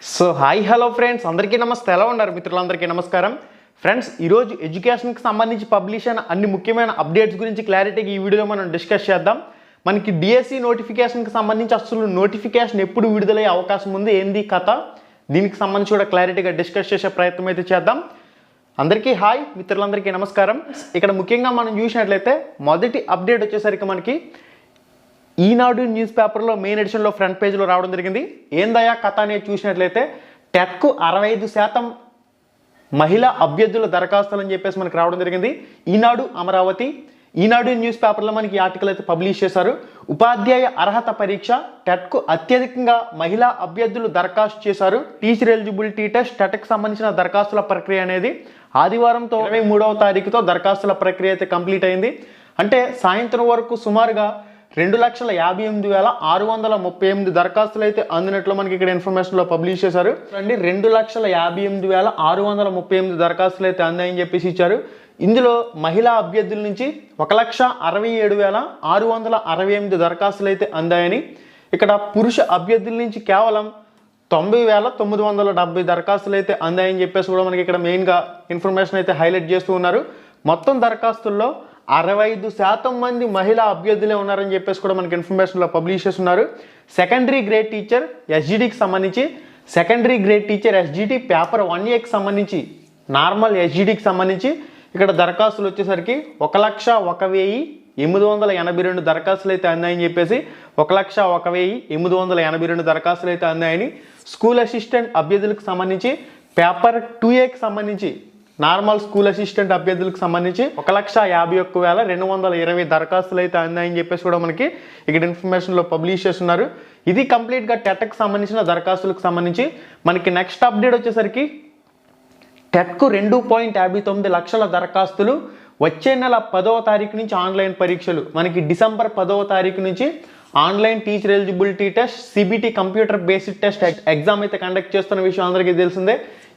So hi hello friends. అందరికీ నమస్తే. ఎలా ఉన్నారు మిత్రులందరికీ నమస్కారం? ఫ్రెండ్స్ ఈరోజు ఎడ్యుకేషన్కి సంబంధించి పబ్లిష్ అయిన అన్ని ముఖ్యమైన అప్డేట్స్ గురించి క్లారిటీగా ఈ వీడియోలో మనం డిస్కస్ చేద్దాం. మనకి డిఎస్సి నోటిఫికేషన్కి సంబంధించి అసలు నోటిఫికేషన్ ఎప్పుడు విడుదలయ్యే అవకాశం ఉంది? ఏంది కథ? దీనికి సంబంధించి కూడా క్లారిటీగా డిస్కస్ చేసే ప్రయత్నం అయితే చేద్దాం. అందరికీ హాయ్ మిత్రులందరికీ నమస్కారం. ఇక్కడ ముఖ్యంగా మనం చూసినట్లయితే మొదటి అప్డేట్ వచ్చేసరికి మనకి ఈనాడు న్యూస్ పేపర్లో మెయిన్ ఎడిషన్లో ఫ్రంట్ పేజ్లో రావడం జరిగింది. ఏందయ్యా కథ అనేది చూసినట్లయితే టెట్కు అరవై ఐదు శాతం మహిళా అభ్యర్థుల దరఖాస్తులు అని చెప్పేసి మనకి రావడం జరిగింది. ఈనాడు అమరావతి ఈనాడు న్యూస్ పేపర్లో మనకి ఆర్టికల్ అయితే పబ్లిష్ చేశారు. ఉపాధ్యాయ అర్హత పరీక్ష టెట్కు అత్యధికంగా మహిళా అభ్యర్థులు దరఖాస్తు చేశారు. టీచర్ ఎలిజిబిలిటీ టెస్ట్ టెట్కు సంబంధించిన దరఖాస్తుల ప్రక్రియ అనేది ఆదివారంతో ఇరవై మూడవ తారీఖుతో దరఖాస్తుల ప్రక్రియ అయితే కంప్లీట్ అయింది. అంటే సాయంత్రం వరకు సుమారుగా రెండు లక్షల యాభై ఎనిమిది వేల ఆరు వందల ముప్పై ఎనిమిది దరఖాస్తులు అయితే అందినట్లు మనకి ఇక్కడ ఇన్ఫర్మేషన్లో పబ్లిష్ చేశారు. అండి రెండు లక్షల యాభై ఎనిమిది వేల ఆరు వందల ముప్పై ఎనిమిది దరఖాస్తులు అయితే అందాయని చెప్పేసి ఇచ్చారు. ఇందులో మహిళా అభ్యర్థుల నుంచి ఒక లక్ష అరవై ఏడు వేల ఆరు వందల అరవై ఎనిమిది దరఖాస్తులు అయితే అందాయని ఇక్కడ పురుష అభ్యర్థుల నుంచి కేవలం తొంభై వేల తొమ్మిది వందల డెబ్బై దరఖాస్తులు అయితే అందాయని చెప్పేసి కూడా మనకి ఇక్కడ మెయిన్గా ఇన్ఫర్మేషన్ అయితే హైలైట్ చేస్తూ ఉన్నారు. మొత్తం దరఖాస్తుల్లో అరవై ఐదు శాతం మంది మహిళా అభ్యర్థులే ఉన్నారని చెప్పేసి కూడా మనకి ఇన్ఫర్మేషన్లో పబ్లిష్ చేస్తున్నారు సెకండరీ గ్రేడ్ టీచర్ ఎస్జీడీకి సంబంధించి secondary grade teacher SGT paper one ఏకి సంబంధించి నార్మల్ ఎస్జీడీకి సంబంధించి ఇక్కడ దరఖాస్తులు వచ్చేసరికి ఒక లక్ష ఒక వెయ్యి ఎనిమిది వందల ఎనభై రెండు దరఖాస్తులు అయితే అందాయని చెప్పేసి ఒక లక్ష ఒక వెయ్యి ఎనిమిది వందల ఎనభై రెండు దరఖాస్తులు అయితే అందాయని స్కూల్ అసిస్టెంట్ అభ్యర్థులకు సంబంధించి పేపర్ టూ ఏకి సంబంధించి నార్మల్ స్కూల్ అసిస్టెంట్ అభ్యర్థులకు సంబంధించి ఒక లక్ష యాభై ఒక్క వేల రెండు వందల ఇరవై దరఖాస్తులు అయితే అందాయని చెప్పేసి కూడా మనకి ఇక్కడ ఇన్ఫర్మేషన్లో పబ్లిష్ చేస్తున్నారు. ఇది కంప్లీట్గా టెట్కి సంబంధించిన దరఖాస్తులకు సంబంధించి మనకి నెక్స్ట్ అప్డేట్ వచ్చేసరికి టెట్కు రెండు పాయింట్ యాభై తొమ్మిది లక్షల దరఖాస్తులు వచ్చే నెల పదవ తారీఖు నుంచి ఆన్లైన్ పరీక్షలు మనకి డిసెంబర్ పదవ తారీఖు నుంచి online teacher eligibility test CBT computer basic test exam అయితే కండక్ట్ చేస్తున్న విషయం అందరికీ తెలిసిందే.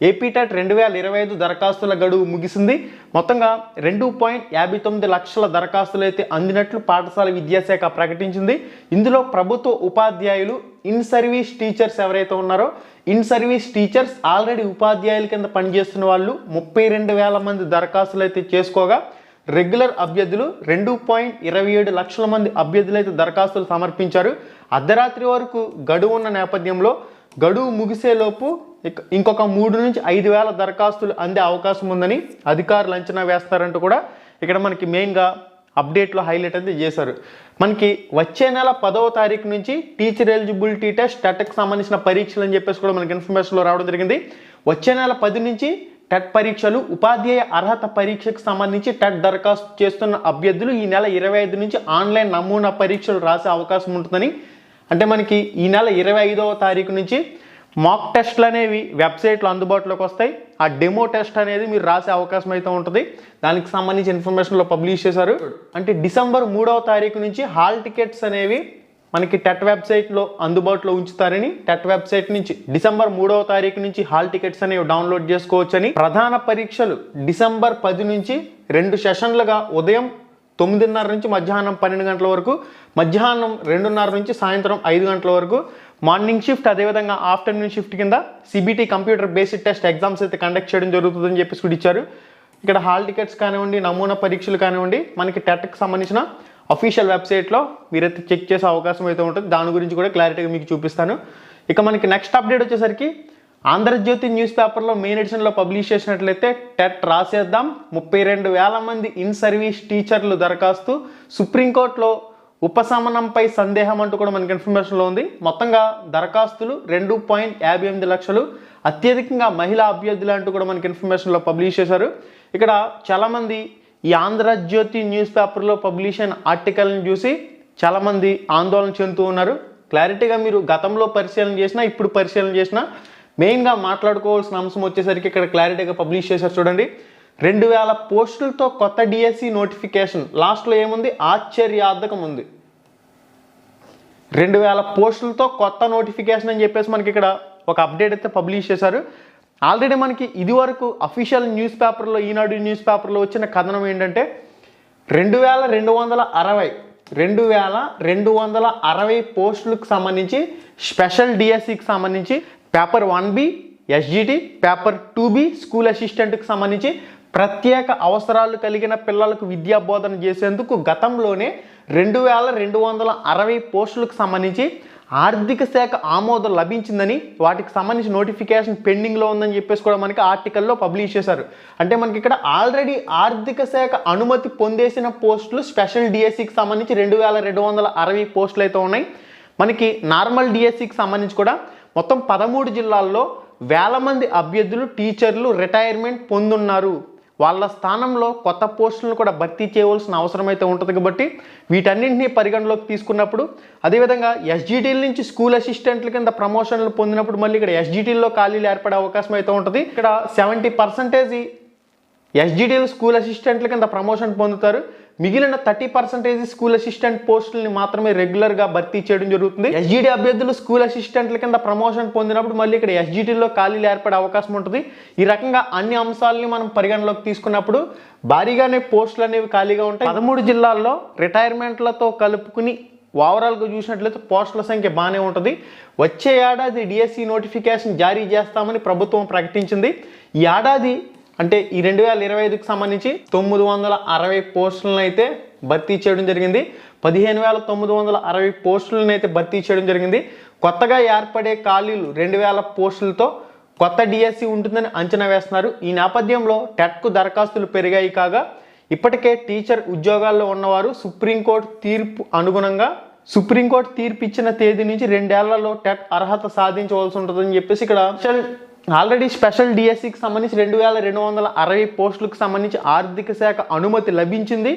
ఏపీ టెట్ రెండు వేల ఇరవై ఐదు దరఖాస్తుల గడువు ముగిసింది. మొత్తంగా రెండు పాయింట్ యాభై తొమ్మిది లక్షల దరఖాస్తులు అయితే అందినట్లు పాఠశాల విద్యాశాఖ ప్రకటించింది. ఇందులో ప్రభుత్వ ఉపాధ్యాయులు ఇన్ సర్వీస్ టీచర్స్ ఎవరైతే ఉన్నారో ఇన్ సర్వీస్ టీచర్స్ ఆల్రెడీ ఉపాధ్యాయుల కింద పనిచేస్తున్న వాళ్ళు ముప్పై రెండు వేల మంది దరఖాస్తులు అయితే చేసుకోగా రెగ్యులర్ అభ్యర్థులు రెండు పాయింట్ ఇరవై ఏడు లక్షల మంది అభ్యర్థులు అయితే దరఖాస్తులు సమర్పించారు. అర్ధరాత్రి వరకు గడువు ఉన్న నేపథ్యంలో గడువు ముగిసేలోపు ఇంకొక మూడు నుంచి ఐదు వేల దరఖాస్తులు అందే అవకాశం ఉందని అధికారులు అంచనా వేస్తారంటూ కూడా ఇక్కడ మనకి మెయిన్గా అప్డేట్లో హైలైట్ అయితే చేశారు. మనకి వచ్చే నెల పదవ తారీఖు నుంచి టీచర్ ఎలిజిబిలిటీ టెస్ట్ టెట్కి సంబంధించిన పరీక్షలు అని చెప్పేసి కూడా మనకి ఇన్ఫర్మేషన్లో రావడం జరిగింది. వచ్చే నెల పది నుంచి టెట్ పరీక్షలు ఉపాధ్యాయ అర్హత పరీక్షకు సంబంధించి టెట్ దరఖాస్తు చేస్తున్న అభ్యర్థులు ఈ నెల ఇరవై ఐదు నుంచి ఆన్లైన్ నమూనా పరీక్షలు రాసే అవకాశం ఉంటుందని. అంటే మనకి ఈ నెల ఇరవై ఐదవ తారీఖు నుంచి మాక్ టెస్ట్లు అనేవి వెబ్సైట్లో అందుబాటులోకి వస్తాయి. ఆ డెమో టెస్ట్ అనేది మీరు రాసే అవకాశం అయితే ఉంటుంది. దానికి సంబంధించి ఇన్ఫర్మేషన్లో పబ్లిష్ చేశారు. అంటే డిసెంబర్ మూడవ తారీఖు నుంచి హాల్ టికెట్స్ అనేవి మనకి టెట్ వెబ్సైట్లో అందుబాటులో ఉంచుతారని టెట్ వెబ్సైట్ నుంచి డిసెంబర్ మూడవ తారీఖు నుంచి హాల్ టికెట్స్ అనేవి డౌన్లోడ్ చేసుకోవచ్చని ప్రధాన పరీక్షలు డిసెంబర్ పది నుంచి రెండు సెషన్లుగా ఉదయం తొమ్మిదిన్నర నుంచి మధ్యాహ్నం పన్నెండు గంటల వరకు మధ్యాహ్నం రెండున్నర నుంచి సాయంత్రం ఐదు గంటల వరకు మార్నింగ్ షిఫ్ట్ అదేవిధంగా ఆఫ్టర్నూన్ షిఫ్ట్ కింద CBT computer basic test exams అయితే కండక్ట్ చేయడం జరుగుతుందని చెప్పేసి కూడా ఇచ్చారు. ఇక్కడ హాల్ టికెట్స్ కానివ్వండి నమూనా పరీక్షలు కానివ్వండి మనకి టెట్కి సంబంధించిన అఫీషియల్ వెబ్సైట్లో మీరైతే చెక్ చేసే అవకాశం అయితే ఉంటుంది. దాని గురించి కూడా క్లారిటీగా మీకు చూపిస్తాను. ఇక మనకి నెక్స్ట్ అప్డేట్ వచ్చేసరికి ఆంధ్రజ్యోతి న్యూస్ పేపర్లో మెయిన్ ఎడిషన్లో పబ్లిష్ చేసినట్లయితే టెట్ రాసేద్దాం. ముప్పై రెండు వేల మంది ఇన్ సర్వీస్ టీచర్లు దరఖాస్తు. సుప్రీంకోర్టులో ఉపశమనంపై సందేహం అంటూ కూడా మనకి ఇన్ఫర్మేషన్లో ఉంది. మొత్తంగా దరఖాస్తులు రెండు పాయింట్ యాభై ఎనిమిది లక్షలు. అత్యధికంగా మహిళా అభ్యర్థులు అంటూ కూడా మనకి ఇన్ఫర్మేషన్లో పబ్లిష్ చేశారు. ఇక్కడ చాలామంది ఈ ఆంధ్రజ్యోతి న్యూస్ పేపర్లో పబ్లిష్ అయిన ఆర్టికల్ని చూసి చాలామంది ఆందోళన చెందుతూ ఉన్నారు. క్లారిటీగా మీరు గతంలో పరిశీలన చేసినా ఇప్పుడు పరిశీలన చేసినా మెయిన్గా మాట్లాడుకోవాల్సిన అంశం వచ్చేసరికి ఇక్కడ క్లారిటీగా పబ్లిష్ చేశారు చూడండి. రెండు వేల పోస్టులతో కొత్త డిఎస్సి నోటిఫికేషన్. లాస్ట్లో ఏముంది? ఆశ్చర్యార్థకం ఉంది. రెండు వేల పోస్టులతో కొత్త నోటిఫికేషన్ అని చెప్పేసి మనకి ఇక్కడ ఒక అప్డేట్ అయితే పబ్లిష్ చేశారు. ఆల్రెడీ మనకి ఇదివరకు అఫీషియల్ న్యూస్ పేపర్లో ఈనాడు న్యూస్ పేపర్లో వచ్చిన కథనం ఏంటంటే రెండు వేల రెండు వందల అరవై రెండు వేల రెండు వందల అరవై పోస్టులకు సంబంధించి స్పెషల్ డిఎస్సికి సంబంధించి paper one B SGT paper two B school అసిస్టెంట్కి సంబంధించి ప్రత్యేక అవసరాలు కలిగిన పిల్లలకు విద్యా బోధన చేసేందుకు గతంలోనే రెండు వేల రెండు వందల అరవై పోస్టులకు సంబంధించి ఆర్థిక శాఖ ఆమోదం లభించిందని వాటికి సంబంధించి నోటిఫికేషన్ పెండింగ్లో ఉందని చెప్పేసి కూడా మనకి ఆర్టికల్లో పబ్లిష్ చేశారు. అంటే మనకి ఇక్కడ ఆల్రెడీ ఆర్థిక శాఖ అనుమతి పొందేసిన పోస్టులు స్పెషల్ డిఎస్సికి సంబంధించి రెండు వేల రెండు వందల అరవై పోస్టులు అయితే ఉన్నాయి. మనకి నార్మల్ డిఎస్సికి సంబంధించి కూడా మొత్తం పదమూడు జిల్లాల్లో వేల మంది అభ్యర్థులు టీచర్లు రిటైర్మెంట్ పొందున్నారు. వాళ్ళ స్థానంలో కొత్త పోస్టులను కూడా భర్తీ చేయవలసిన అవసరం అయితే ఉంటుంది కాబట్టి వీటన్నింటినీ పరిగణలోకి తీసుకున్నప్పుడు అదేవిధంగా ఎస్జిటీల నుంచి స్కూల్ అసిస్టెంట్ల కింద ప్రమోషన్లు పొందినప్పుడు మళ్ళీ ఇక్కడ ఎస్జిటీల్లో ఖాళీలు ఏర్పడే అవకాశం అయితే ఉంటుంది. ఇక్కడ సెవెంటీ పర్సెంటేజ్ ఎస్జిటీలు స్కూల్ అసిస్టెంట్ల కింద ప్రమోషన్ పొందుతారు. మిగిలిన థర్టీ పర్సెంటేజ్ స్కూల్ అసిస్టెంట్ పోస్టుల్ని మాత్రమే రెగ్యులర్గా భర్తీ చేయడం జరుగుతుంది. ఎస్జిడి అభ్యర్థులు స్కూల్ అసిస్టెంట్ల కింద ప్రమోషన్ పొందినప్పుడు మళ్ళీ ఇక్కడ ఎస్జిటీలో ఖాళీలు ఏర్పడే అవకాశం ఉంటుంది. ఈ రకంగా అన్ని అంశాలని మనం పరిగణలోకి తీసుకున్నప్పుడు భారీగానే పోస్టులు అనేవి ఖాళీగా ఉంటాయి. పదమూడు జిల్లాల్లో రిటైర్మెంట్లతో కలుపుకుని ఓవరాల్గా చూసినట్లయితే పోస్టుల సంఖ్య బాగానే ఉంటుంది. వచ్చే ఏడాది డిఎస్సి నోటిఫికేషన్ జారీ చేస్తామని ప్రభుత్వం ప్రకటించింది. ఈ ఏడాది అంటే ఈ రెండు వేల ఇరవై ఐదుకి సంబంధించి తొమ్మిది వందల అరవై పోస్టులను అయితే భర్తీ చేయడం జరిగింది. పదిహేను వేల తొమ్మిది వందల అరవై పోస్టులను అయితే భర్తీ చేయడం జరిగింది. కొత్తగా ఏర్పడే ఖాళీలు రెండు వేల పోస్టులతో కొత్త డిఎస్సి ఉంటుందని అంచనా వేస్తున్నారు. ఈ నేపథ్యంలో టెట్కు దరఖాస్తులు పెరిగాయి కాగా ఇప్పటికే టీచర్ ఉద్యోగాల్లో ఉన్నవారు సుప్రీంకోర్టు తీర్పు అనుగుణంగా సుప్రీంకోర్టు తీర్పు ఇచ్చిన తేదీ నుంచి రెండేళ్ళలో టెట్ అర్హత సాధించవలసి ఉంటుందని చెప్పేసి ఇక్కడ ఆల్రెడీ స్పెషల్ డిఎస్సికి సంబంధించి రెండు వేల రెండు వందల అరవై పోస్టులకు సంబంధించి ఆర్థిక శాఖ అనుమతి లభించింది.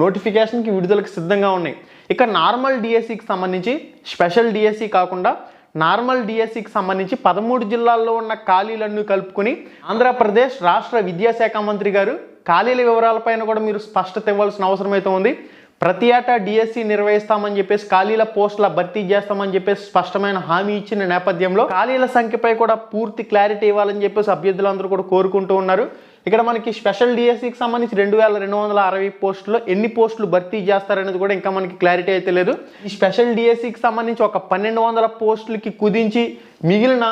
నోటిఫికేషన్కి విడుదలకు సిద్ధంగా ఉన్నాయి. ఇక నార్మల్ డిఎస్సికి సంబంధించి స్పెషల్ డిఎస్సి కాకుండా నార్మల్ డిఎస్సికి సంబంధించి పదమూడు జిల్లాల్లో ఉన్న ఖాళీలన్నీ కలుపుకొని ఆంధ్రప్రదేశ్ రాష్ట్ర విద్యాశాఖ మంత్రి గారు ఖాళీల వివరాలపైన కూడా మీరు స్పష్టత ఇవ్వాల్సిన అవసరం అయితే ఉంది. ప్రతి ఏటా డిఎస్సి నిర్వహిస్తామని చెప్పేసి ఖాళీల పోస్టుల భర్తీ చేస్తామని చెప్పేసి స్పష్టమైన హామీ ఇచ్చిన నేపథ్యంలో ఖాళీల సంఖ్యపై కూడా పూర్తి క్లారిటీ ఇవ్వాలని చెప్పేసి అభ్యర్థులందరూ కూడా కోరుకుంటూ ఉన్నారు. ఇక్కడ మనకి స్పెషల్ డిఎస్సికి సంబంధించి రెండు వేల రెండు వందల అరవై పోస్టులో ఎన్ని పోస్టులు భర్తీ చేస్తారనేది కూడా ఇంకా మనకి క్లారిటీ అయితే లేదు. ఈ స్పెషల్ డిఎస్సికి సంబంధించి ఒక పన్నెండు వందల పోస్టులకి కుదించి మిగిలిన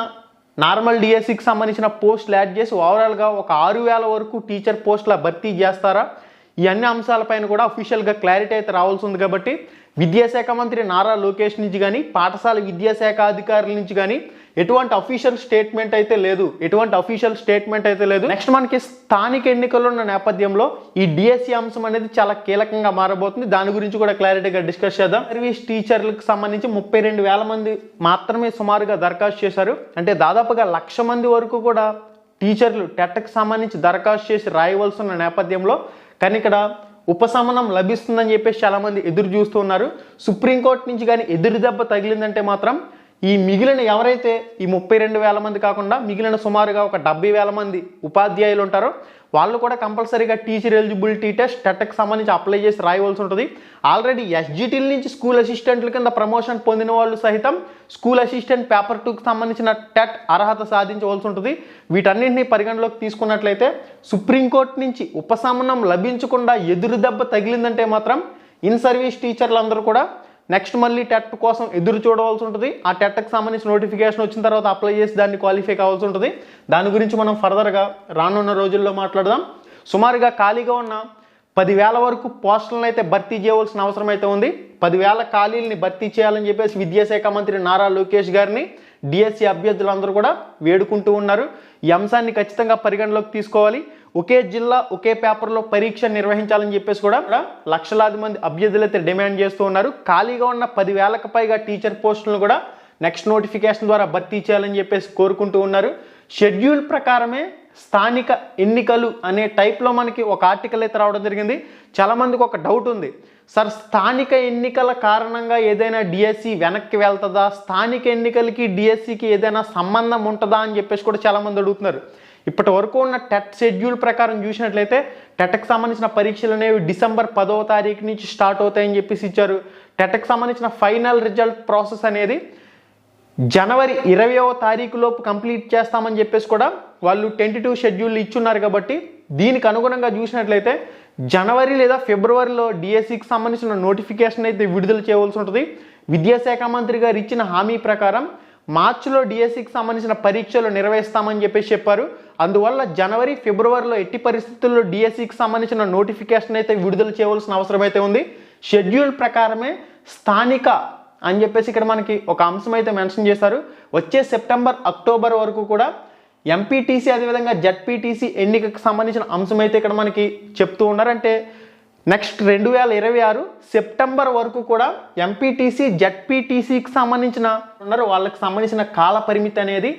నార్మల్ డిఎస్సికి సంబంధించిన పోస్టులు యాడ్ చేసి ఓవరాల్గా ఒక ఆరు వేల వరకు టీచర్ పోస్టుల భర్తీ చేస్తారా? ఈ అన్ని అంశాలపైన కూడా అఫీషియల్గా క్లారిటీ అయితే రావాల్సి ఉంది కాబట్టి విద్యాశాఖ మంత్రి నారా లోకేష్ నుంచి కానీ పాఠశాల విద్యాశాఖ అధికారుల నుంచి కానీ ఎటువంటి అఫీషియల్ స్టేట్మెంట్ అయితే లేదు. ఎటువంటి అఫీషియల్ స్టేట్మెంట్ అయితే లేదు. నెక్స్ట్ మనకి స్థానిక ఎన్నికలు ఉన్న నేపథ్యంలో ఈ డిఎస్సి అంశం అనేది చాలా కీలకంగా మారబోతుంది. దాని గురించి కూడా క్లారిటీగా డిస్కస్ చేద్దాం. సర్వీస్ టీచర్లకు సంబంధించి ముప్పై రెండు వేల మంది మాత్రమే సుమారుగా దరఖాస్తు చేశారు. అంటే దాదాపుగా లక్ష మంది వరకు కూడా టీచర్లు టెట్కి సంబంధించి దరఖాస్తు చేసి రాయవలసి ఉన్న నేపథ్యంలో కానీ ఇక్కడ ఉపశమనం లభిస్తుందని చెప్పేసి చాలామంది ఎదురు చూస్తూ ఉన్నారు. సుప్రీంకోర్టు నుంచి కానీ ఎదురు దెబ్బ తగిలిందంటే మాత్రం ఈ మిగిలిన ఎవరైతే ఈ ముప్పై రెండు వేల మంది కాకుండా మిగిలిన సుమారుగా ఒక డెబ్బై వేల మంది ఉపాధ్యాయులు ఉంటారో వాళ్ళు కూడా కంపల్సరీగా టీచర్ ఎలిజిబిలిటీ టెస్ట్ టెట్కి సంబంధించి అప్లై చేసి రాయవలసి ఉంటుంది. ఆల్రెడీ ఎస్జిటీల నుంచి స్కూల్ అసిస్టెంట్ల కింద ప్రమోషన్ పొందిన వాళ్ళు సహితం స్కూల్ అసిస్టెంట్ పేపర్ టూకి సంబంధించిన టెట్ అర్హత సాధించవలసి ఉంటుంది. వీటన్నింటినీ పరిగణలోకి తీసుకున్నట్లయితే సుప్రీంకోర్టు నుంచి ఉపశమనం లభించకుండా ఎదురు దెబ్బ తగిలిందంటే మాత్రం ఇన్ సర్వీస్ టీచర్లందరూ కూడా నెక్స్ట్ మళ్ళీ టెట్ కోసం ఎదురు చూడవలసి ఉంటుంది. ఆ టెట్కి సంబంధించిన నోటిఫికేషన్ వచ్చిన తర్వాత అప్లై చేసి దాన్ని క్వాలిఫై కావాల్సి ఉంటుంది. దాని గురించి మనం ఫర్దర్గా రానున్న రోజుల్లో మాట్లాడదాం. సుమారుగా ఖాళీగా ఉన్న పదివేల వరకు పోస్టులను అయితే భర్తీ చేయవలసిన అవసరం అయితే ఉంది. పదివేల ఖాళీలని భర్తీ చేయాలని చెప్పేసి విద్యాశాఖ మంత్రి నారా లోకేష్ గారిని డిఎస్సి అభ్యర్థులందరూ కూడా వేడుకుంటూ ఉన్నారు. ఈ అంశాన్ని ఖచ్చితంగా పరిగణలోకి తీసుకోవాలి. ఒకే జిల్లా ఒకే పేపర్లో పరీక్ష నిర్వహించాలని చెప్పేసి కూడా లక్షలాది మంది అభ్యర్థులు అయితే డిమాండ్ చేస్తూ ఉన్నారు. ఖాళీగా ఉన్న పదివేలకు పైగా టీచర్ పోస్టులను కూడా నెక్స్ట్ నోటిఫికేషన్ ద్వారా భర్తీ చేయాలని చెప్పేసి కోరుకుంటూ ఉన్నారు. షెడ్యూల్ ప్రకారమే స్థానిక ఎన్నికలు అనే టైప్లో మనకి ఒక ఆర్టికల్ అయితే రావడం జరిగింది. చాలామందికి ఒక డౌట్ ఉంది. సార్ స్థానిక ఎన్నికల కారణంగా ఏదైనా డిఎస్సి వెనక్కి వెళ్తుందా? స్థానిక ఎన్నికలకి డిఎస్సికి ఏదైనా సంబంధం ఉంటుందా అని చెప్పేసి కూడా చాలామంది అడుగుతున్నారు. ఇప్పటి వరకు ఉన్న టెట్ షెడ్యూల్ ప్రకారం చూసినట్లయితే టెట్కి సంబంధించిన పరీక్షలు అనేవి డిసెంబర్ పదవ తారీఖు నుంచి స్టార్ట్ అవుతాయని చెప్పేసి ఇచ్చారు. టెట్కి సంబంధించిన ఫైనల్ రిజల్ట్ ప్రాసెస్ అనేది జనవరి ఇరవయవ తారీఖులోపు కంప్లీట్ చేస్తామని చెప్పేసి కూడా వాళ్ళు టెంటేటివ్ షెడ్యూల్ ఇచ్చున్నారు కాబట్టి దీనికి అనుగుణంగా చూసినట్లయితే జనవరి లేదా ఫిబ్రవరిలో డిఎస్సికి సంబంధించిన నోటిఫికేషన్ అయితే విడుదల చేయవలసి ఉంటుంది. విద్యాశాఖ మంత్రి గారు ఇచ్చిన హామీ ప్రకారం మార్చిలో డిఎస్సికి సంబంధించిన పరీక్షలు నిర్వహిస్తామని చెప్పేసి చెప్పారు. అందువల్ల జనవరి ఫిబ్రవరిలో ఎట్టి పరిస్థితుల్లో డిఎస్సికి సంబంధించిన నోటిఫికేషన్ అయితే విడుదల చేయవలసిన అవసరం అయితే ఉంది. షెడ్యూల్ ప్రకారమే స్థానిక అని చెప్పేసి ఇక్కడ మనకి ఒక అంశం అయితే మెన్షన్ చేశారు. వచ్చే సెప్టెంబర్ అక్టోబర్ వరకు కూడా ఎంపీటీసీ అదేవిధంగా జడ్పీటీసీ ఎన్నికకు సంబంధించిన అంశం అయితే ఇక్కడ మనకి చెప్తూ ఉన్నారంటే నెక్స్ట్ రెండు వేల ఇరవై ఆరు సెప్టెంబర్ వరకు కూడా ఎంపీటీసీ జడ్పీటీసీకి సంబంధించిన ఉన్నారు. వాళ్ళకి సంబంధించిన కాల పరిమితి అనేది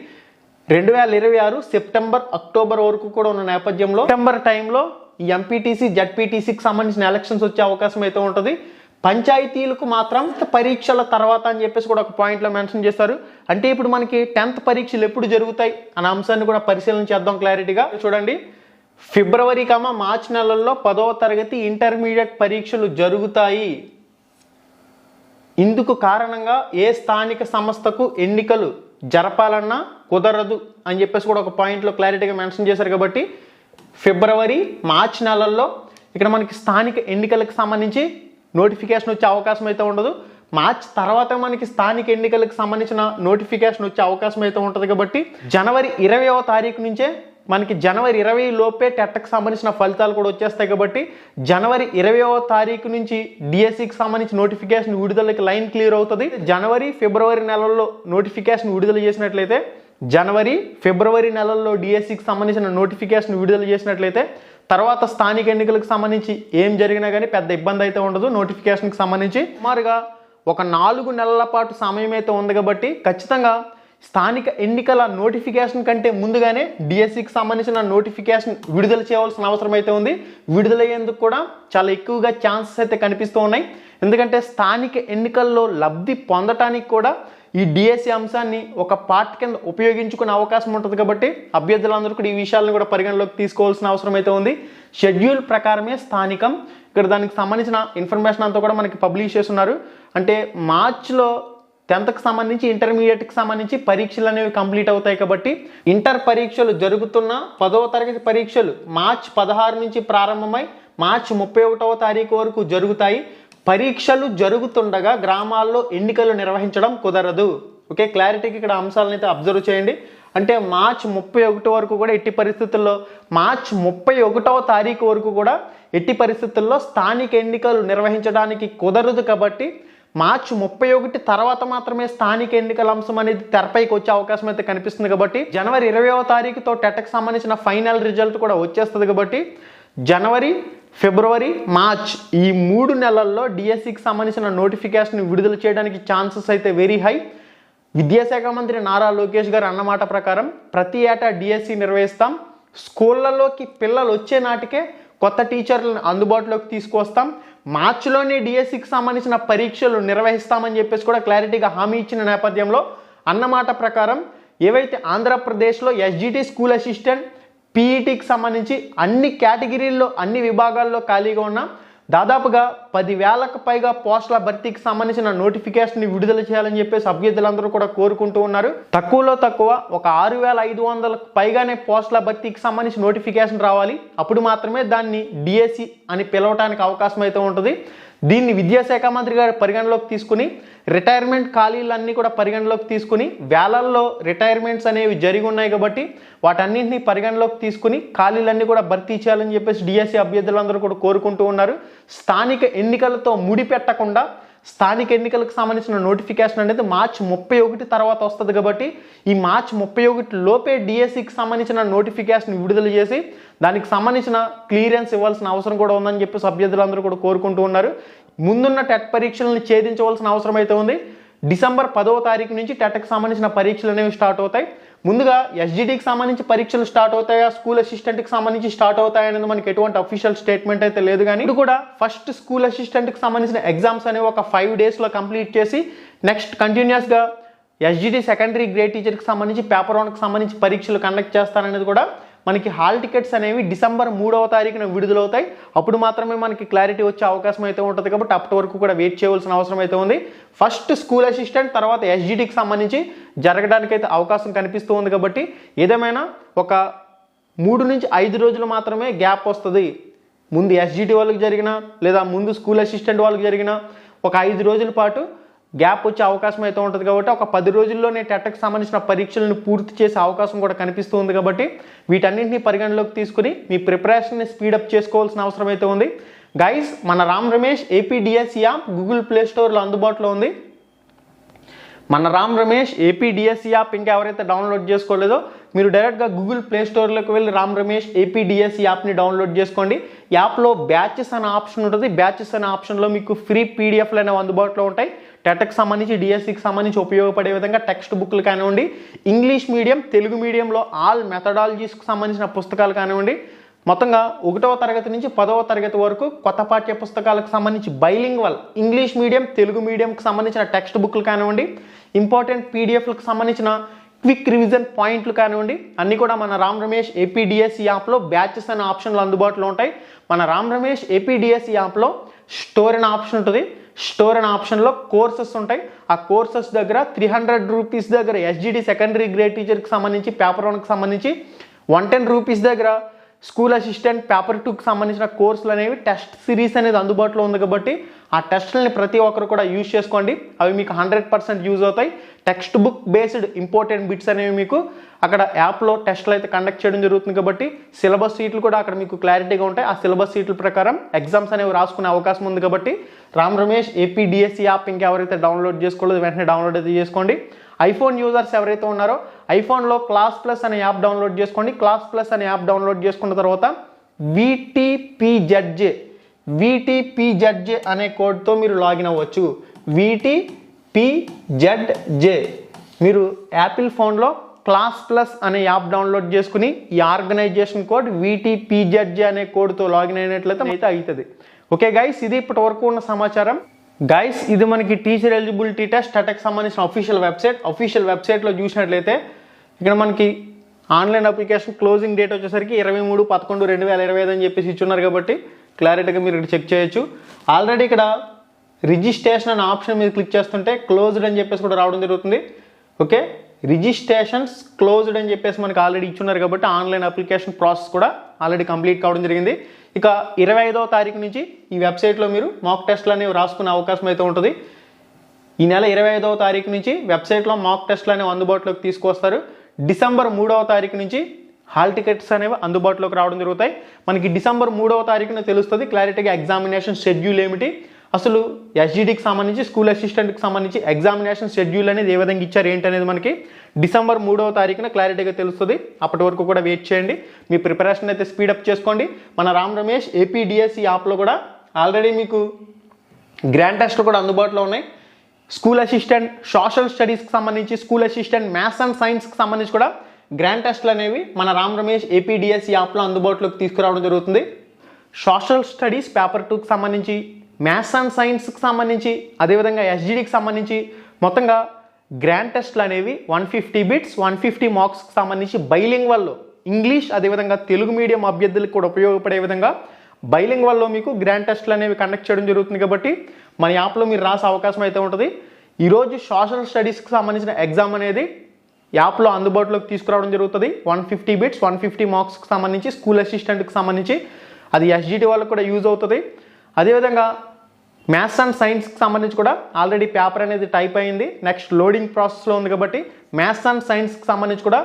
రెండు వేల ఇరవై ఆరు సెప్టెంబర్ అక్టోబర్ వరకు కూడా ఉన్న నేపథ్యంలో సెప్టెంబర్ టైంలో ఈ ఎంపీటీసీ జడ్పీటీసీకి సంబంధించిన ఎలక్షన్స్ వచ్చే అవకాశం అయితే ఉంటుంది. పంచాయతీలకు మాత్రం పరీక్షల తర్వాత అని చెప్పేసి కూడా ఒక పాయింట్లో మెన్షన్ చేశారు. అంటే ఇప్పుడు మనకి టెన్త్ పరీక్షలు ఎప్పుడు జరుగుతాయి అనే అంశాన్ని కూడా పరిశీలన చేద్దాం క్లారిటీగా చూడండి. ఫిబ్రవరి కమ మార్చ్ నెలల్లో పదవ తరగతి ఇంటర్మీడియట్ పరీక్షలు జరుగుతాయి. ఇందుకు కారణంగా ఏ స్థానిక సంస్థకు ఎన్నికలు జరపాలన్నా కుదరదు అని చెప్పేసి కూడా ఒక పాయింట్లో క్లారిటీగా మెన్షన్ చేశారు కాబట్టి ఫిబ్రవరి మార్చ్ నెలల్లో ఇక్కడ మనకి స్థానిక ఎన్నికలకు సంబంధించి నోటిఫికేషన్ వచ్చే అవకాశం అయితే ఉండదు. మార్చ్ తర్వాత మనకి స్థానిక ఎన్నికలకు సంబంధించిన నోటిఫికేషన్ వచ్చే అవకాశం అయితే ఉంటుంది కాబట్టి జనవరి ఇరవైవ తారీఖు నుంచే మనకి జనవరి ఇరవై లోపే టెట్కి సంబంధించిన ఫలితాలు కూడా వచ్చేస్తాయి కాబట్టి జనవరి ఇరవైవ తారీఖు నుంచి డిఎస్సికి సంబంధించి నోటిఫికేషన్ విడుదలకి లైన్ క్లియర్ అవుతుంది. జనవరి ఫిబ్రవరి నెలల్లో నోటిఫికేషన్ విడుదల చేసినట్లయితే జనవరి ఫిబ్రవరి నెలల్లో డిఎస్సికి సంబంధించిన నోటిఫికేషన్ విడుదల చేసినట్లయితే తర్వాత స్థానిక ఎన్నికలకు సంబంధించి ఏం జరిగినా కానీ పెద్ద ఇబ్బంది అయితే ఉండదు. నోటిఫికేషన్కి సంబంధించి సుమారుగా ఒక నాలుగు నెలల పాటు సమయం అయితే ఉంది కాబట్టి ఖచ్చితంగా స్థానిక ఎన్నికల నోటిఫికేషన్ కంటే ముందుగానే డిఎస్సికి సంబంధించిన నోటిఫికేషన్ విడుదల చేయవలసిన అవసరం అయితే ఉంది. విడుదలయ్యేందుకు కూడా చాలా ఎక్కువగా ఛాన్సెస్ అయితే కనిపిస్తూ ఉన్నాయి. ఎందుకంటే స్థానిక ఎన్నికల్లో లబ్ధి పొందటానికి కూడా ఈ డిఎస్సి అంశాన్ని ఒక పార్ట్ కింద ఉపయోగించుకునే అవకాశం ఉంటుంది కాబట్టి అభ్యర్థులందరూ కూడా ఈ విషయాలను కూడా పరిగణలోకి తీసుకోవాల్సిన అవసరం అయితే ఉంది. షెడ్యూల్ ప్రకారమే స్థానికం. ఇక్కడ దానికి సంబంధించిన ఇన్ఫర్మేషన్ అంతా కూడా మనకి పబ్లిష్ చేస్తున్నారు. అంటే మార్చ్లో టెన్త్కి సంబంధించి ఇంటర్మీడియట్కి సంబంధించి పరీక్షలు అనేవి కంప్లీట్ అవుతాయి కాబట్టి ఇంటర్ పరీక్షలు జరుగుతున్న పదవ తరగతి పరీక్షలు మార్చ్ పదహారు నుంచి ప్రారంభమై మార్చ్ ముప్పై ఒకటవ తారీఖు వరకు జరుగుతాయి. పరీక్షలు జరుగుతుండగా గ్రామాల్లో ఎన్నికలు నిర్వహించడం కుదరదు. ఓకే క్లారిటీకి ఇక్కడ అంశాలను అయితే అబ్జర్వ్ చేయండి. అంటే మార్చ్ ముప్పై ఒకటి వరకు కూడా ఎట్టి పరిస్థితుల్లో మార్చ్ ముప్పై ఒకటవ తారీఖు వరకు కూడా ఎట్టి పరిస్థితుల్లో స్థానిక ఎన్నికలు నిర్వహించడానికి కుదరదు కాబట్టి మార్చి ముప్పై ఒకటి తర్వాత మాత్రమే స్థానిక ఎన్నికల అంశం అనేది తెరపైకి వచ్చే అవకాశం అయితే కనిపిస్తుంది కాబట్టి జనవరి ఇరవైవ తారీఖుతో టెట్కి సంబంధించిన ఫైనల్ రిజల్ట్ కూడా వచ్చేస్తుంది కాబట్టి జనవరి ఫిబ్రవరి మార్చ్ ఈ మూడు నెలల్లో డిఎస్సికి సంబంధించిన నోటిఫికేషన్ విడుదల చేయడానికి ఛాన్సెస్ అయితే వెరీ హై. విద్యాశాఖ మంత్రి నారా లోకేష్ గారు అన్నమాట ప్రకారం ప్రతి ఏటా డిఎస్సి నిర్వహిస్తాం. స్కూళ్ళలోకి పిల్లలు వచ్చే నాటికే కొత్త టీచర్లను అందుబాటులోకి తీసుకొస్తాం. మార్చిలోనే డిఎస్సికి సంబంధించిన పరీక్షలు నిర్వహిస్తామని చెప్పేసి కూడా క్లారిటీగా హామీ ఇచ్చిన నేపథ్యంలో అన్నమాట ప్రకారం ఏవైతే ఆంధ్రప్రదేశ్లో ఎస్జిటి స్కూల్ అసిస్టెంట్ పీఈటీకి సంబంధించి అన్ని కేటగిరీల్లో అన్ని విభాగాల్లో ఖాళీగా ఉన్న దాదాపుగా పదివేలకు పైగా పోస్టుల భర్తీకి సంబంధించిన నోటిఫికేషన్ విడుదల చేయాలని చెప్పేసి అభ్యర్థులందరూ కూడా కోరుకుంటూ ఉన్నారు. తక్కువలో తక్కువ ఒక ఆరు వేల ఐదు వందలకు పైగానే పోస్టుల భర్తీకి సంబంధించి నోటిఫికేషన్ రావాలి. అప్పుడు మాత్రమే దాన్ని డిఎస్సి అని పిలవటానికి అవకాశం అయితే ఉంటుంది. దీన్ని విద్యాశాఖ మంత్రి గారు పరిగణలోకి తీసుకుని రిటైర్మెంట్ ఖాళీలన్నీ కూడా పరిగణలోకి తీసుకుని వేలల్లో రిటైర్మెంట్స్ అనేవి జరిగి ఉన్నాయి కాబట్టి వాటన్నింటినీ పరిగణలోకి తీసుకుని ఖాళీలన్నీ కూడా భర్తీ చేయాలని చెప్పేసి డిఎస్సి అభ్యర్థులందరూ కూడా కోరుకుంటూ ఉన్నారు. స్థానిక ఎన్నికలతో ముడిపెట్టకుండా స్థానిక ఎన్నికలకు సంబంధించిన నోటిఫికేషన్ అనేది మార్చ్ ముప్పై ఒకటి తర్వాత వస్తుంది కాబట్టి ఈ మార్చ్ ముప్పై ఒకటి లోపే డిఎస్సికి సంబంధించిన నోటిఫికేషన్ విడుదల చేసి దానికి సంబంధించిన క్లియరెన్స్ ఇవ్వాల్సిన అవసరం కూడా ఉందని చెప్పి సభ్యులందరూ కూడా కోరుకుంటూ ఉన్నారు. ముందున్న టెట్ పరీక్షలను ఛేదించవలసిన అవసరం అయితే ఉంది. డిసెంబర్ పదవ తారీఖు నుంచి టెట్కి సంబంధించిన పరీక్షలు అనేవి స్టార్ట్ అవుతాయి. ముందుగా ఎస్జిటికి సంబంధించి పరీక్షలు స్టార్ట్ అవుతాయా? స్కూల్ అసిస్టెంట్కి సంబంధించి స్టార్ట్ అవుతాయనేది మనకి ఎటువంటి అఫీషియల్ స్టేట్మెంట్ అయితే లేదు కానీ ఇది కూడా ఫస్ట్ స్కూల్ అసిస్టెంట్కి సంబంధించిన ఎగ్జామ్స్ అనేవి ఒక ఫైవ్ డేస్లో కంప్లీట్ చేసి నెక్స్ట్ కంటిన్యూస్గా ఎస్జిటి సెకండరీ గ్రేడ్ టీచర్కి సంబంధించి పేపర్ వన్కి సంబంధించి పరీక్షలు కండక్ట్ చేస్తారనేది కూడా మనకి హాల్ టికెట్స్ అనేవి డిసెంబర్ మూడవ తారీఖున విడుదలవుతాయి. అప్పుడు మాత్రమే మనకి క్లారిటీ వచ్చే అవకాశం అయితే ఉంటుంది కాబట్టి అప్పటి వరకు కూడా వెయిట్ చేయవలసిన అవసరం అయితే ఉంది. ఫస్ట్ స్కూల్ అసిస్టెంట్ తర్వాత ఎస్జిటికి సంబంధించి జరగడానికి అయితే అవకాశం కనిపిస్తూ ఉంది కాబట్టి ఏదేమైనా ఒక మూడు నుంచి ఐదు రోజులు మాత్రమే గ్యాప్ వస్తుంది. ముందు ఎస్జిటి వాళ్ళకి జరిగిన లేదా ముందు స్కూల్ అసిస్టెంట్ వాళ్ళకి జరిగిన ఒక ఐదు రోజుల పాటు గ్యాప్ వచ్చే అవకాశం అయితే ఉంటుంది కాబట్టి ఒక పది రోజుల్లోనే టెట్కి సంబంధించిన పరీక్షలను పూర్తి చేసే అవకాశం కూడా కనిపిస్తుంది కాబట్టి వీటన్నింటినీ పరిగణలోకి తీసుకుని మీ ప్రిపరేషన్ని స్పీడప్ చేసుకోవాల్సిన అవసరం అయితే ఉంది. గైస్ మన Ram Ramesh APDS app Google Play స్టోర్లో అందుబాటులో ఉంది. మన రామ్ రమేష్ ఏపీడిఎస్సి యాప్ ఇంకా ఎవరైతే డౌన్లోడ్ చేసుకోలేదో మీరు డైరెక్ట్గా గూగుల్ ప్లే స్టోర్లోకి వెళ్ళి రామ్ రమేష్ ఏపీడిఎస్ యాప్ని డౌన్లోడ్ చేసుకోండి. యాప్లో బ్యాచెస్ అనే ఆప్షన్ ఉంటుంది. బ్యాచెస్ అనే ఆప్షన్లో మీకు ఫ్రీ పీడిఎఫ్లు అనేవి అందుబాటులో ఉంటాయి. టెట్కి సంబంధించి డిఎస్సికి సంబంధించి ఉపయోగపడే విధంగా టెక్స్ట్ బుక్లు కానివ్వండి ఇంగ్లీష్ మీడియం తెలుగు మీడియంలో ఆల్ మెథడాలజీస్కి సంబంధించిన పుస్తకాలు కానివ్వండి మొత్తంగా ఒకటవ తరగతి నుంచి పదవ తరగతి వరకు కొత్త పాఠ్య పుస్తకాలకు సంబంధించి బైలింగ్వల్ ఇంగ్లీష్ మీడియం తెలుగు మీడియంకి సంబంధించిన టెక్స్ట్ బుక్లు కానివ్వండి ఇంపార్టెంట్ పీడిఎఫ్లకు సంబంధించిన క్విక్ రివిజన్ పాయింట్లు కానివ్వండి అన్నీ కూడా మన రామ్ రమేష్ ఏపీడిఎస్ఈ యాప్లో బ్యాచెస్ అనే ఆప్షన్లు అందుబాటులో ఉంటాయి. మన రామ్ రమేష్ ఏపీడిఎస్ఈ యాప్లో స్టోర్ అనే ఆప్షన్ ఉంటుంది. స్టోర్ అనే ఆప్షన్లో కోర్సెస్ ఉంటాయి. ఆ కోర్సెస్ దగ్గర త్రీ హండ్రెడ్ రూపీస్ దగ్గర ఎస్జిడి సెకండరీ గ్రేడ్ టీచర్కి సంబంధించి పేపర్ వన్కి సంబంధించి వన్ టెన్ రూపీస్ దగ్గర స్కూల్ అసిస్టెంట్ పేపర్ టూకి సంబంధించిన కోర్సులు అనేవి టెస్ట్ సిరీస్ అనేది అందుబాటులో ఉంది కాబట్టి ఆ టెస్ట్లని ప్రతి ఒక్కరు కూడా యూజ్ చేసుకోండి. అవి మీకు హండ్రెడ్ పర్సెంట్ యూజ్ అవుతాయి. Text book based important bits అనేవి మీకు అక్కడ యాప్లో టెస్ట్లు అయితే కండక్ట్ చేయడం జరుగుతుంది కాబట్టి సిలబస్ సీట్లు కూడా అక్కడ మీకు క్లారిటీగా ఉంటాయి. ఆ సిలబస్ సీట్ల ప్రకారం ఎగ్జామ్స్ అనేవి రాసుకునే అవకాశం ఉంది కాబట్టి Ram Ramesh AP DSC app ఇంకెవరైతే download చేసుకోలేదు వెంటనే డౌన్లోడ్ అయితే చేసుకోండి. ఐఫోన్ యూజర్స్ ఎవరైతే ఉన్నారో ఐఫోన్లో క్లాస్ ప్లస్ అనే యాప్ డౌన్లోడ్ చేసుకోండి. క్లాస్ ప్లస్ అనే యాప్ డౌన్లోడ్ చేసుకున్న తర్వాత విటిపిజడ్జే విటిపిజడ్జే అనే కోడ్తో మీరు లాగిన్ అవ్వచ్చు. విటిపిజడ్జే మీరు యాపిల్ ఫోన్లో క్లాస్ ప్లస్ అనే యాప్ డౌన్లోడ్ చేసుకుని ఈ ఆర్గనైజేషన్ కోడ్ విటిపిజడ్జే అనే కోడ్తో లాగిన్ అయినట్లయితే అయితే అవుతుంది ఓకే గైస్ ఇది ఇప్పటి వరకు ఉన్న సమాచారం. గైస్ ఇది మనకి టీచర్ ఎలిజిబిలిటీ టెస్ట్ టటక్ సంబంధించిన అఫీషియల్ వెబ్సైట్ అఫీషియల్ వెబ్సైట్లో చూసినట్లయితే ఇక్కడ మనకి ఆన్లైన్ అప్లికేషన్ క్లోజింగ్ డేట్ వచ్చేసరికి ఇరవై మూడు పదకొండు రెండు వేల ఇరవై ఐదు అని చెప్పేసి ఇచ్చున్నారు కాబట్టి క్లారిటీగా మీరు ఇక్కడ చెక్ చేయొచ్చు. ఆల్రెడీ ఇక్కడ రిజిస్ట్రేషన్ అనే ఆప్షన్ మీద క్లిక్ చేస్తుంటే క్లోజ్డ్ అని చెప్పేసి కూడా రావడం జరుగుతుంది. ఓకే? రిజిస్ట్రేషన్స్ క్లోజ్డ్ అని చెప్పేసి మనకి ఆల్రెడీ ఇచ్చున్నారు కాబట్టి ఆన్లైన్ అప్లికేషన్ ప్రాసెస్ కూడా ఆల్రెడీ కంప్లీట్ కావడం జరిగింది. ఇక ఇరవై ఐదవ తారీఖు నుంచి ఈ వెబ్సైట్లో మీరు మాక్ టెస్ట్లు అనేవి రాసుకునే అవకాశం అయితే ఉంటుంది. ఈ నెల ఇరవై ఐదవ తారీఖు నుంచి వెబ్సైట్లో మాక్ టెస్ట్లు అనేవి అందుబాటులోకి తీసుకొస్తారు డిసెంబర్ మూడవ తారీఖు నుంచి హాల్ టికెట్స్ అనేవి అందుబాటులోకి రావడం జరుగుతాయి. మనకి డిసెంబర్ మూడవ తారీఖున తెలుస్తుంది క్లారిటీగా ఎగ్జామినేషన్ షెడ్యూల్ ఏమిటి? అసలు ఎస్జిడికి సంబంధించి స్కూల్ అసిస్టెంట్కి సంబంధించి ఎగ్జామినేషన్ షెడ్యూల్ అనేది ఏ విధంగా ఇచ్చారు ఏంటి అనేది మనకి డిసెంబర్ మూడవ తారీఖున క్లారిటీగా తెలుస్తుంది. అప్పటి వరకు కూడా వెయిట్ చేయండి. మీ ప్రిపరేషన్ అయితే స్పీడప్ చేసుకోండి. మన రామ్ రమేష్ ఏపీడిఎస్సి యాప్లో కూడా ఆల్రెడీ మీకు గ్రాండ్ టెస్ట్ కూడా అందుబాటులో ఉన్నాయి. స్కూల్ అసిస్టెంట్ సోషల్ స్టడీస్కి సంబంధించి స్కూల్ అసిస్టెంట్ మ్యాథ్స్ అండ్ సైన్స్కి సంబంధించి కూడా గ్రాండ్ టెస్ట్లు అనేవి మన రామ్ రమేష్ ఏపీడిఎస్ యాప్లో అందుబాటులోకి తీసుకురావడం జరుగుతుంది. సోషల్ స్టడీస్ పేపర్ టూకి సంబంధించి మ్యాథ్స్ అండ్ సైన్స్కి సంబంధించి అదేవిధంగా ఎస్జిడికి సంబంధించి మొత్తంగా గ్రాండ్ టెస్ట్లు అనేవి one fifty bits one fifty మార్క్స్కి సంబంధించి బైలింగ్ వల్ల ఇంగ్లీష్ అదేవిధంగా తెలుగు మీడియం అభ్యర్థులకు కూడా ఉపయోగపడే విధంగా బైలింగ్ వల్ల మీకు గ్రాండ్ టెస్ట్లు అనేవి కండక్ట్ చేయడం జరుగుతుంది కాబట్టి మన యాప్లో మీరు రాసే అవకాశం అయితే ఉంటుంది. ఈరోజు సోషల్ స్టడీస్కి సంబంధించిన ఎగ్జామ్ అనేది యాప్లో అందుబాటులోకి తీసుకురావడం జరుగుతుంది. One fifty bits one fifty మార్క్స్కి సంబంధించి స్కూల్ అసిస్టెంట్కి సంబంధించి అది ఎస్జిటి వాళ్ళకి కూడా యూజ్ అవుతుంది. అదేవిధంగా మ్యాథ్స్ అండ్ సైన్స్కి సంబంధించి కూడా ఆల్రెడీ పేపర్ అనేది టైప్ అయింది. నెక్స్ట్ లోడింగ్ ప్రాసెస్లో ఉంది కాబట్టి మ్యాథ్స్ అండ్ సైన్స్కి సంబంధించి కూడా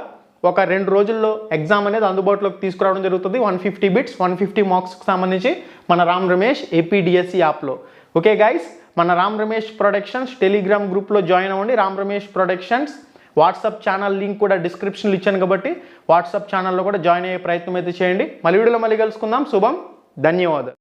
ఒక రెండు రోజుల్లో ఎగ్జామ్ అనేది అందుబాటులోకి తీసుకురావడం జరుగుతుంది. One fifty bits one fifty మార్క్స్కి సంబంధించి మన రామ్ రమేష్ ఏపీడిఎస్సి యాప్లో ఓకే గైస్ మన రామ్ రమేష్ ప్రొడక్షన్స్ టెలిగ్రామ్ గ్రూప్లో జాయిన్ అవ్వండి. Ram Ramesh productions WhatsApp channel link కూడా డిస్క్రిప్షన్లో ఇచ్చాను కాబట్టి వాట్సాప్ ఛానల్లో కూడా జాయిన్ అయ్యే ప్రయత్నం అయితే చేయండి. మళ్ళీ వీడియోలో మళ్ళీ కలుసుకుందాం. శుభం ధన్యవాదాలు.